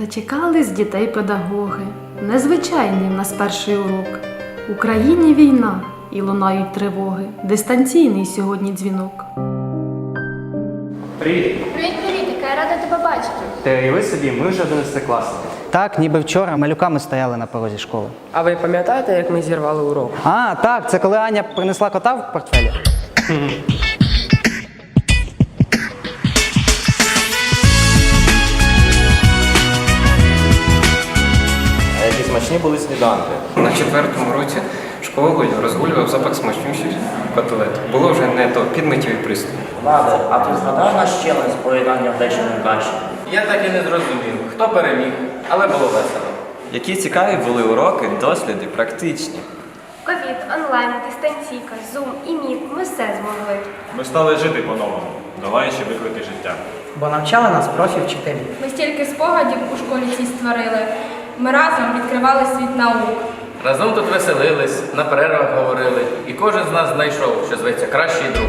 Зачекались дітей педагоги. Незвичайний в нас перший урок. В Україні війна і лунають тривоги. Дистанційний сьогодні дзвінок. Привіт! Привіт, привіт, яка рада тебе бачити. Ти уяви собі, ми вже 11 класники. Так, ніби вчора малюками стояли на порозі школи. А ви пам'ятаєте, як ми зірвали урок? А, так, це коли Аня принесла кота в портфелі. смачні були сніданки. На четвертому році школою розгулював запах смачнющих котлет. Було вже не то підмитів і приступ. Влади, а ти згадав наш челендж з поєднання вдачної каші? Я так і не зрозумів, хто переміг, але було весело. Які цікаві були уроки, досліди, практичні. Ковід, онлайн, дистанційка, зум і міт. Ми все змогли. Ми стали жити по-новому, долаючи виклики життя. Бо навчали нас профі вчителі. Ми стільки спогадів у школі цій створили. Ми разом відкривали світ наук. Разом тут веселились, на перервах говорили, і кожен з нас знайшов, що зветься кращий друг.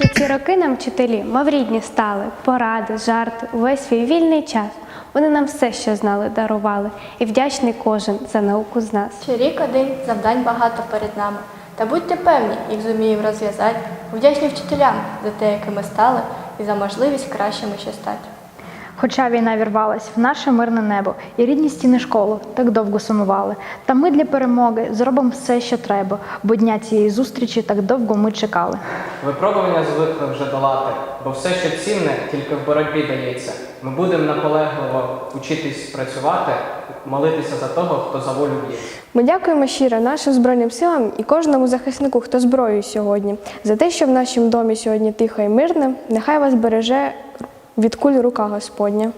За ці роки нам вчителі мов рідні стали, поради, жарти, увесь свій вільний час. Вони нам все, що знали, дарували, і вдячний кожен за науку з нас. Ще рік один, завдань багато перед нами. Та будьте певні, їх зуміємо розв'язати. Вдячні вчителям за те, якими стали, і за можливість кращими ще стати. Хоча війна вірвалась в наше мирне небо і рідні стіни школи так довго сумували. Та ми для перемоги зробимо все, що треба, бо дня цієї зустрічі так довго ми чекали. Випробування звикли вже долати, бо все, що цінне, тільки в боротьбі дається. Ми будемо наполегливо учитись працювати, молитися за того, хто за волю б'ється. Ми дякуємо щиро нашим Збройним силам і кожному захиснику, хто зброєю сьогодні, за те, що в нашому домі сьогодні тихо і мирне. Нехай вас береже від куль рука Господня.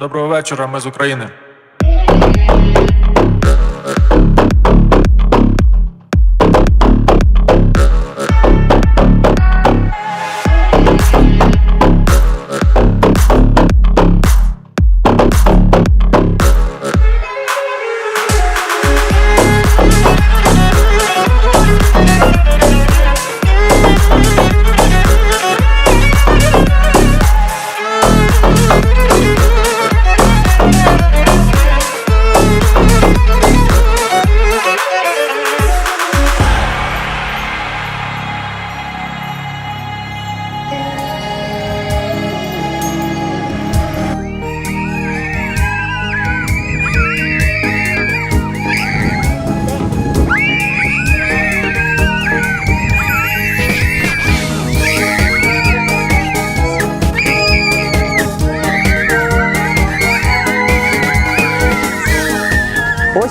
Доброго вечора, ми з України.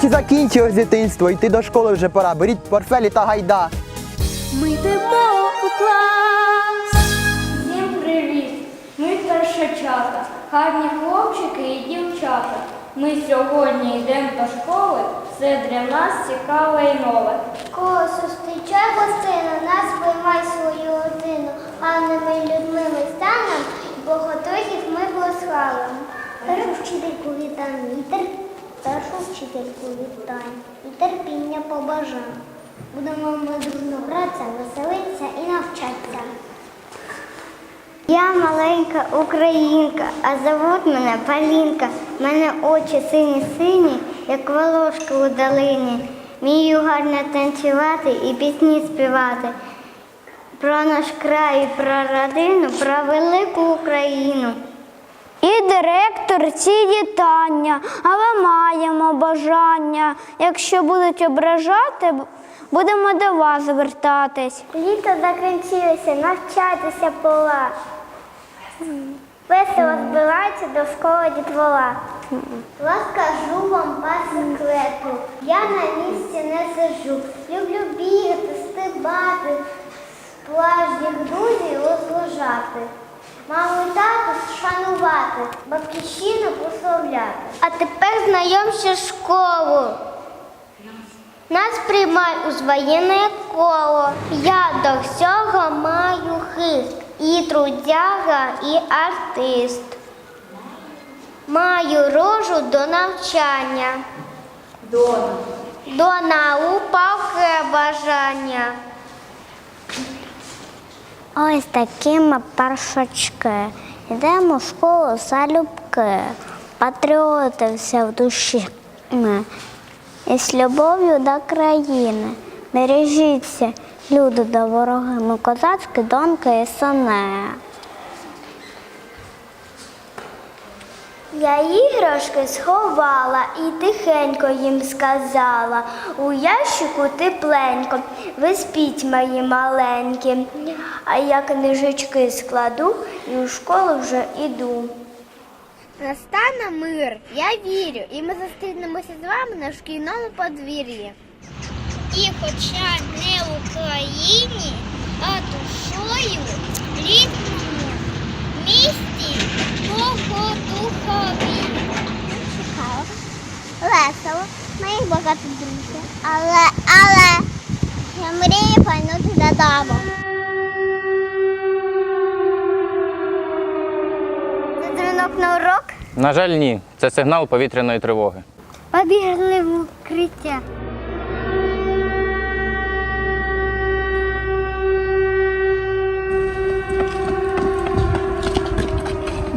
Закінчилось дитинство, йти до школи вже пора. Беріть портфелі та гайда. Ми йдемо у клас. Всім привіт! Ми першачата, гарні хлопчики і дівчата. Ми сьогодні йдемо до школи, все для нас цікаве і нове. Кого зустрічай гостину, нас приймай свою родину, гарними людьми ми станем, богодохів ми благословимо. Першу вчительку вітам вітер, першу вчительку вітань і терпіння побажам. Будемо ми дружно гратися, веселитися і навчатися. Я маленька українка, а зовут мене Полінка. Мене очі сині-сині, як волошки у долині. Вмію гарно танцювати і пісні співати. Про наш край, про родину, про велику Україну. І директорці вітання, але маємо бажання. Якщо будуть ображати, будемо до вас звертатись. Літо закінчилося, навчатися пора. Весело збирається до школи дітвора. Розкажу вам по секрету. Я на місці не сижу. Люблю бігати, стибати, справжніх друзів розлежати. Маму і тату шанувати, батьківщину прославляти. А тепер знайомся з школу. Нас приймай у воєнне коло. Я до всього маю хист. І трудяга, і артист. Маю рожу до навчання. До, до наук бажання. Ось такі ми першачки. Йдемо в школу залюбки. Патріоти все в душі. Ми. І з любов'ю до країни. Бережіться, люди до вороги, ми козацькі донки і сини. Я іграшки сховала і тихенько їм сказала. У ящику тепленько, ви спіть, мої маленькі. А я книжечки складу і у школу вже іду. Настане мир, я вірю, і ми зустрінемося з вами на шкільному подвір'ї. І хоча не в Україні, а душою в рідному місті Цікаво, весело, моїх багато друзів. Але, але я мрію пойнути додому. Це дзвінок на урок. На жаль, ні. Це сигнал повітряної тривоги. Побігли в укриття.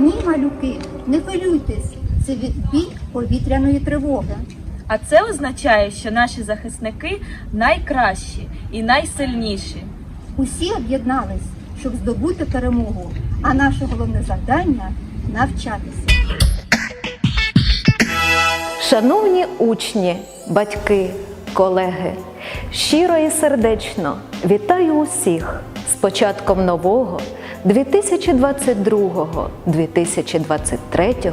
Ні, малюки, не хвилюйтесь. Це відбій повітряної тривоги. А це означає, що наші захисники найкращі і найсильніші. Усі об'єднались, щоб здобути перемогу. А наше головне завдання навчатися. Шановні учні, батьки, колеги, щиро і сердечно вітаю усіх з початком нового 2022-2023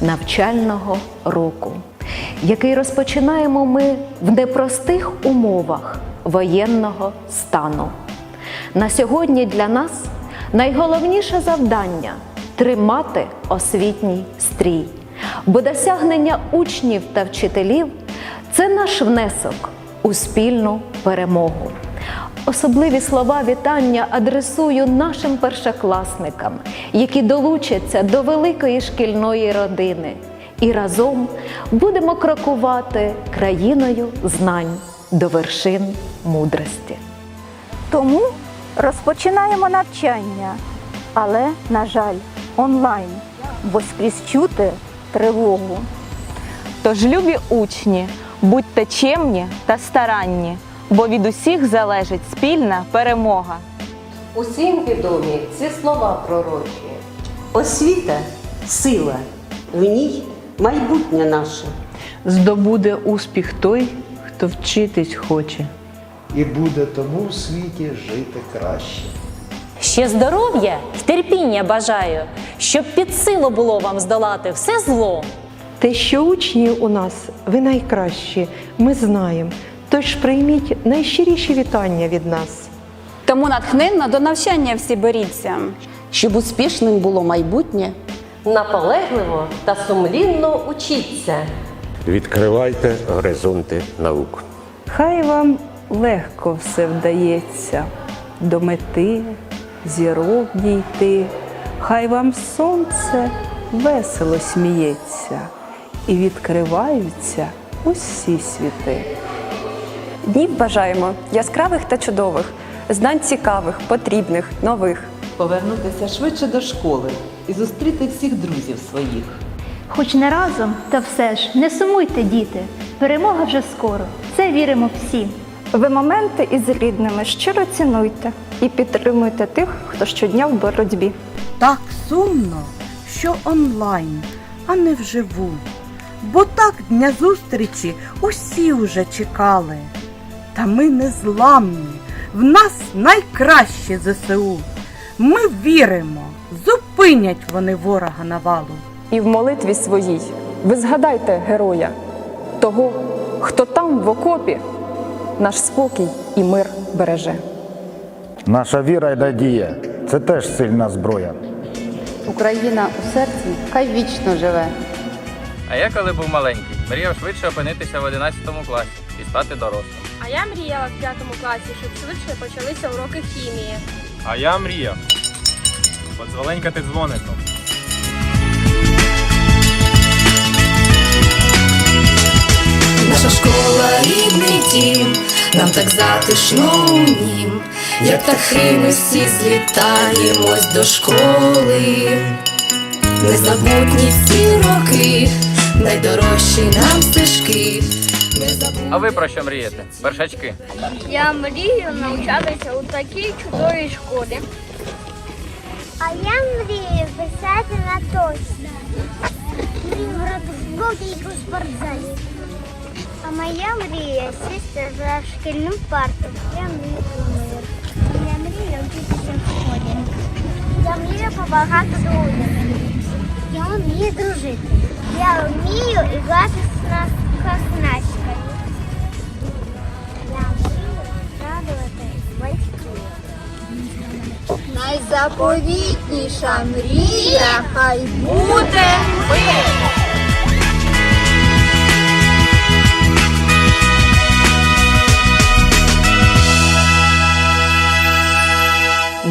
навчального року, який розпочинаємо ми в непростих умовах воєнного стану. На сьогодні для нас найголовніше завдання тримати освітній стрій, бо досягнення учнів та вчителів це наш внесок у спільну перемогу. Особливі слова вітання адресую нашим першокласникам, які долучаться до великої шкільної родини, і разом будемо крокувати країною знань до вершин мудрості. Тому розпочинаємо навчання, але, на жаль, онлайн, бо скрізь чути тривогу. Тож, любі учні, будьте чемні та старанні, бо від усіх залежить спільна перемога. Усім відомі ці слова пророчі. Освіта сила, в ній майбутнє наше. Здобуде успіх той, хто вчитись хоче. І буде тому в світі жити краще. Ще здоров'я й терпіння бажаю, щоб під силу було вам здолати все зло. Те, що учні у нас, ви найкращі, ми знаємо. Тож прийміть найщиріші вітання від нас. Тому натхненно до навчання всі беріться. Щоб успішним було майбутнє, Наполегливо та сумлінно учіться. Відкривайте горизонти наук. Хай вам легко все вдається до мети, зірок дійти. Хай вам сонце весело сміється і відкриваються усі світи. Днів бажаємо яскравих та чудових, знань цікавих, потрібних, нових. Повернутися швидше до школи і зустріти всіх друзів своїх. Хоч не разом, та все ж не сумуйте, діти. Перемога вже скоро. Це віримо всі. Ви моменти із рідними щиро цінуйте і підтримуйте тих, хто щодня в боротьбі. Так сумно, що онлайн, а не вживу. Бо так дня зустрічі усі уже чекали. Та ми не зламні, в нас найкраще ЗСУ. Ми віримо, зупинимо. спинять вони ворога навалу. І в молитві своїй ви згадайте героя, того, хто там в окопі наш спокій і мир береже. Наша віра й надія це теж сильна зброя. Україна у серці хай вічно живе. А я, коли був маленький, мріяв швидше опинитися в 11 класі і стати дорослим. А я мріяла в п'ятому класі, щоб швидше почалися уроки хімії. А я мріяв. Подзволенькати дзвоником. Наша школа рідний дім, нам так затишно у нім, як птахи ми всі злітаємось до школи. Незабутні ці роки, найдорожчі нам стежки. А ви про що мрієте? Першачки. Я мрію навчатися у такій чудовій школі. А я мрію писати на точно. Мрію грати в футбол тільки у спортзалі. А моя мрія сісти за шкільну парту. Я мрію про мир. Я мрію вчитися в школі. Я мрію побагато друзів. Я вмію дружити. Я вмію іграти з нас хасначкою. Найзаповітніша мрія хай буде мир.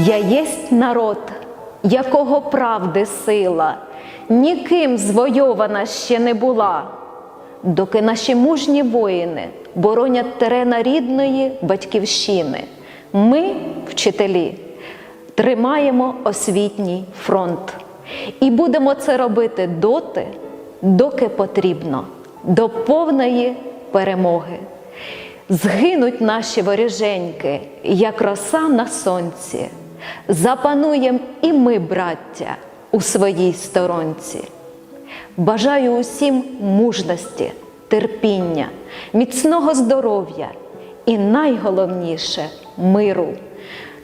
Я єсть народ, якого правди сила, ніким звойована ще не була, доки наші мужні воїни боронять терена рідної батьківщини. Ми, вчителі, тримаємо освітній фронт. І будемо це робити доти, доки потрібно, до повної перемоги. Згинуть наші воріженьки, як роса на сонці. Запануєм і ми, браття, у своїй сторонці. Бажаю усім мужності, терпіння, міцного здоров'я і найголовніше миру.